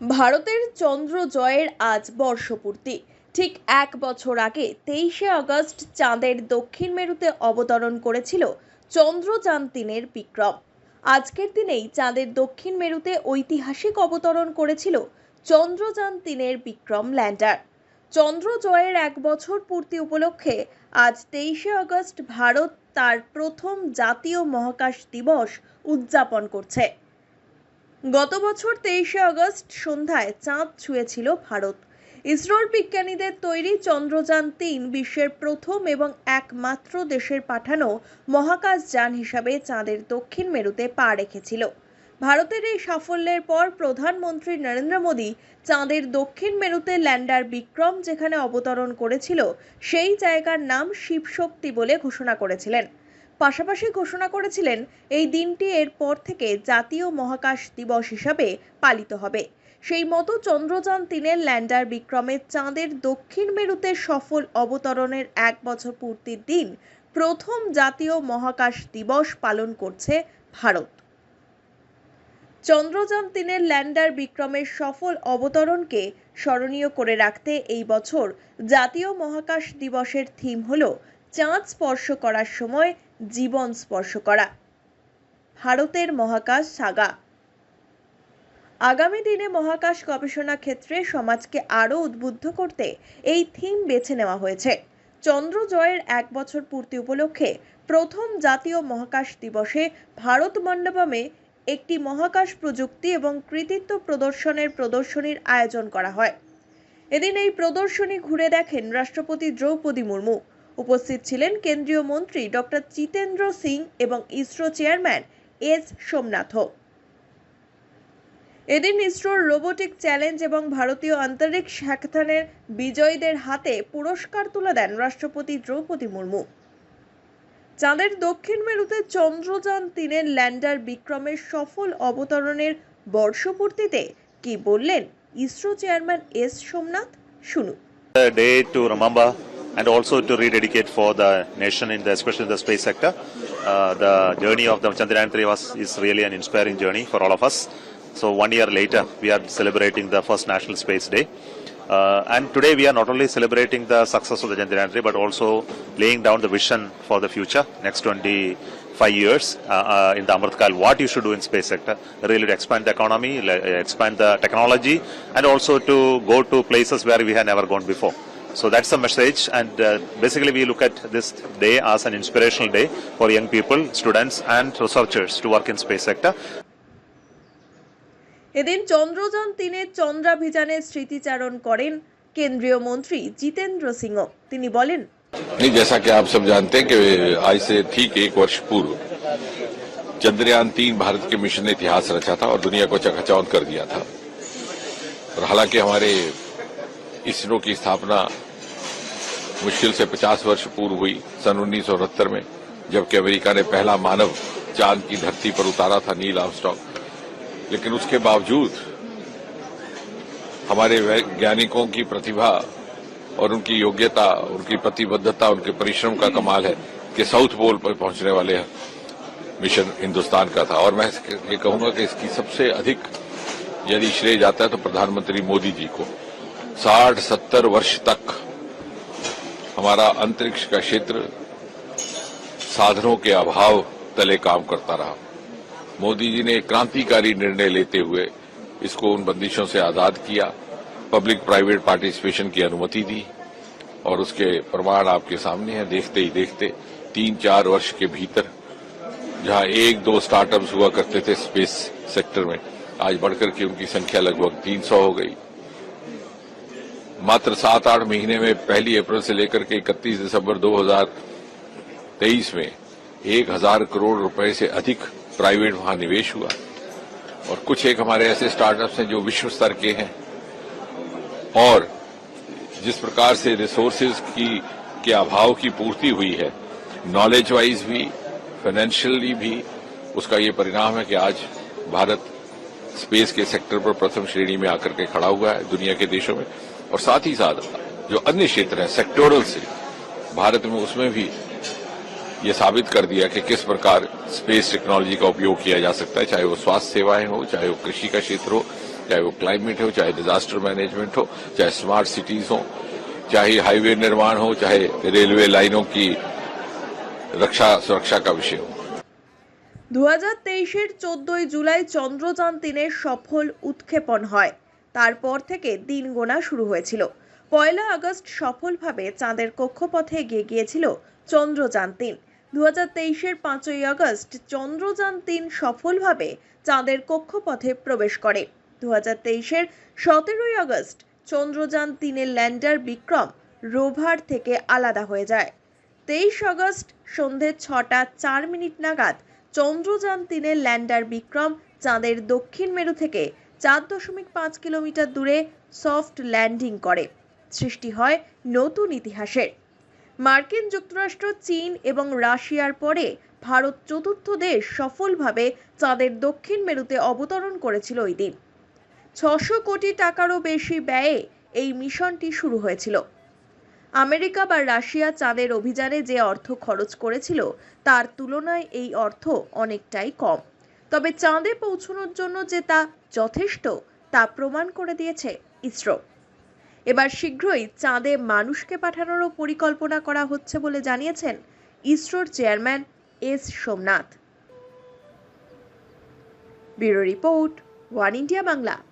ভারতের চন্দ্র জয়ের আজ বর্ষপূর্তি। ঠিক এক বছর আগে তেইশে আগস্ট চাঁদের দক্ষিণ মেরুতে অবতরণ করেছিল চন্দ্রযান তিনের বিক্রম। আজকের দিনেই চাঁদের দক্ষিণ মেরুতে ঐতিহাসিক অবতরণ করেছিল চন্দ্রযান তিনের বিক্রম ল্যান্ডার। চন্দ্র জয়ের এক বছর পূর্তি উপলক্ষে আজ তেইশে আগস্ট ভারত তার প্রথম জাতীয় মহাকাশ দিবস উদযাপন করছে। গত বছর তেইশে আগস্ট সন্ধ্যায় চাঁদ ছুঁয়েছিল ভারত। ইসরোর বিজ্ঞানীদের তৈরি চন্দ্রযান তিন বিশ্বের প্রথম এবং একমাত্র দেশের পাঠানো মহাকাশ যান হিসাবে চাঁদের দক্ষিণ মেরুতে পা রেখেছিল। ভারতের এই সাফল্যের পর প্রধানমন্ত্রী নরেন্দ্র মোদী চাঁদের দক্ষিণ মেরুতে ল্যান্ডার বিক্রম যেখানে অবতরণ করেছিল, সেই জায়গার নাম শিবশক্তি বলে ঘোষণা করেছিলেন। পাশাপাশি ঘোষণা করেছিলেন, এই দিনটি এরপর থেকে জাতীয় মহাকাশ দিবস হিসাবে পালিত হবে। সেই মতো চন্দ্রযান তিনের ল্যান্ডার বিক্রমের চাঁদের দক্ষিণ মেরুতে সফল অবতরণের এক বছর পূর্তির দিন প্রথম জাতীয় মহাকাশ দিবস পালন করছে ভারত। চন্দ্রযান তিনের ল্যান্ডার বিক্রমের সফল অবতরণকে স্মরণীয় করে রাখতে এই বছর জাতীয় মহাকাশ দিবসের থিম হল, চাঁদ স্পর্শ করার সময় জীবন স্পর্শ করা। ভারতের মহাকাশ সাগা। আগামী দিনে মহাকাশ গবেষণা ক্ষেত্রে সমাজকে আরও উদ্বুদ্ধ করতে এই থিম বেছে নেওয়া হয়েছে। চন্দ্র জয়ের এক বছর পূর্তি উপলক্ষে প্রথম জাতীয় মহাকাশ দিবসে ভারত মণ্ডপমে একটি মহাকাশ প্রযুক্তি এবং কৃতিত্ব প্রদর্শনের প্রদর্শনীর আয়োজন করা হয়। এদিন এই প্রদর্শনী ঘুরে দেখেন রাষ্ট্রপতি দ্রৌপদী মুর্মু। উপস্থিত ছিলেন কেন্দ্রীয় মন্ত্রী ডক্টর জিতেন্দ্র সিং এবং ইসরো চেয়ারম্যান এস সোমনাথও এদিন ইসরোর রোবোটিক চ্যালেঞ্জ এবং ভারতীয় অন্তরিক্ষ হ্যাকাথনের বিজয়ীদের হাতে পুরস্কার তুলে দেন রাষ্ট্রপতি দ্রৌপদী মুর্মু। চাঁদের দক্ষিণ মেরুতে চন্দ্রযান তিনের ল্যান্ডার বিক্রমের সফল অবতরণের বর্ষপূর্তিতে কি বললেন ইসরো চেয়ারম্যান এস সোমনাথ? শুনুন। And also to rededicate for the nation in the especially in the space sector. Uh, the journey of the Chandrayaan 3 was is really an inspiring journey for all of us. So one year later, we are celebrating the first National Space Day. Uh, and today we are not only celebrating the success of the Chandrayaan 3, but also laying down the vision for the future, next 25 years uh, uh, in the Amritkal, what you should do in space sector, really to expand the economy, expand the technology, and also to go to places where we have never gone before. So that's the message, and uh, basically we look at this day as an inspirational day for young people, students, and researchers to work in space sector. এদিন চন্দ্রযান তিনের চন্দ্রাভিযানের স্মৃতিচারণ করেন কেন্দ্রীয় মন্ত্রী জিতেন্দ্র সিংহ তিনি বলেন नहीं जैसा कि आप सब जानते हैं कि आज से ठीक एक वर्ष पूर्व चंद्रयान तीन भारत के मिशन ने इतिहास रचा था और दुनिया को चकाचौंध कर दिया था और हालांकि हमारे इसरो की स्थापना मुश्किल से 50 वर्ष पूर्व हुई सन उन्नीस में, जबकि अमेरिका ने पहला मानव चाँद की धरती पर उतारा था नील आर्मस्ट्रॉन्ग लेकिन उसके बावजूद हमारे वैज्ञानिकों की प्रतिभा और उनकी योग्यता, उनकी प्रतिबद्धता, उनके परिश्रम का कमाल है कि साउथ पोल पर पहुँचने वाले मिशन हिंदुस्तान का था। और मैं ये कहूँगा कि इसकी सबसे अधिक यदि श्रेय जाता है तो प्रधानमंत्री मोदी जी को। साठ सत्तर वर्ष तक हमारा अंतरिक्ष का क्षेत्र साधनों के अभाव तले काम करता रहा। मोदी जी ने क्रांतिकारी निर्णय लेते हुए इसको उन बंदिशों से आज़ाद किया, पब्लिक प्राइवेट पार्टिसिपेशन की अनुमति दी, और उसके प्रमाण आपके सामने हैं। देखते ही देखते तीन चार वर्ष के भीतर जहाँ एक दो स्टार्टअप्स हुआ करते थे स्पेस सेक्टर में, आज बढ़कर के उनकी संख्या लगभग 300 हो गई। मात्र सात आठ महीने में पहली अप्रैल से लेकर के इकतीस दिसंबर 2023 में एक हज़ार करोड़ रुपए से अधिक प्राइवेट वहाँ निवेश हुआ। और कुछ एक हमारे ऐसे स्टार्टअप्स हैं जो विश्व स्तर के हैं। और जिस प्रकार से रिसोर्सेज की, के अभाव की पूर्ति हुई है नॉलेज वाइज भी फाइनेंशियली भी, उसका ये परिणाम है कि आज भारत स्पेस के सेक्टर पर प्रथम श्रेणी में आकर के खड़ा हुआ है दुनिया के देशों में। और साथ ही साथ जो अन्य क्षेत्र हैं सेक्टोरल से भारत में उसमें भी ये साबित कर दिया कि किस प्रकार स्पेस टेक्नोलॉजी का उपयोग किया जा सकता है चाहे वो स्वास्थ्य सेवाएं हो चाहे वो कृषि का क्षेत्र हो चाहे वो क्लाइमेट हो चाहे डिजास्टर मैनेजमेंट हो चाहे स्मार्ट सिटीज हो चाहे हाईवे निर्माण हो चाहे रेलवे लाइनों की रक्षा सुरक्षा का विषय हो দু হাজার তেইশের চোদ্দই জুলাই চন্দ্রযান তিনের সফল উৎক্ষেপণ হয় তারপর থেকে দিন গোনা শুরু হয়েছিল। পয়লা আগস্ট সফলভাবে চাঁদের কক্ষপথে এগিয়ে গিয়েছিল চন্দ্রযান তিন। দু হাজার তেইশের পাঁচই আগস্ট চন্দ্রযান তিন সফলভাবে চাঁদের কক্ষপথে প্রবেশ করে। দু হাজার তেইশের সতেরোই আগস্ট চন্দ্রযান তিনের ল্যান্ডার বিক্রম রোভার থেকে আলাদা হয়ে যায়। তেইশ আগস্ট সন্ধে ছটা চার মিনিট নাগাদ চন্দ্রযান তিনের ল্যান্ডার বিক্রম চাঁদের দক্ষিণ মেরু থেকে চার দশমিক পাঁচ কিলোমিটার দূরে সফট ল্যান্ডিং করে। সৃষ্টি হয় নতুন ইতিহাসের। মার্কিন যুক্তরাষ্ট্র, চীন এবং রাশিয়ার পরে ভারত চতুর্থ দেশ সফলভাবে চাঁদের দক্ষিণ মেরুতে অবতরণ করেছিল ওই দিন। ছশো কোটি টাকারও বেশি ব্যয়ে এই মিশনটি শুরু হয়েছিল। আমেরিকা বা রাশিয়া চাঁদের অভিযানে যে অর্থ খরচ করেছিল, তার তুলনায় এই অর্থ অনেকটাই কম। তবে চাঁদে পৌঁছানোর জন্য যে তা যথেষ্ট, তা প্রমাণ করে দিয়েছে ইসরো। এবার শীঘ্রই চাঁদে মানুষকে পাঠানোরও পরিকল্পনা করা হচ্ছে বলে জানিয়েছেন ইসরোর chairman S Somnath. Bureau report, one India Bangla.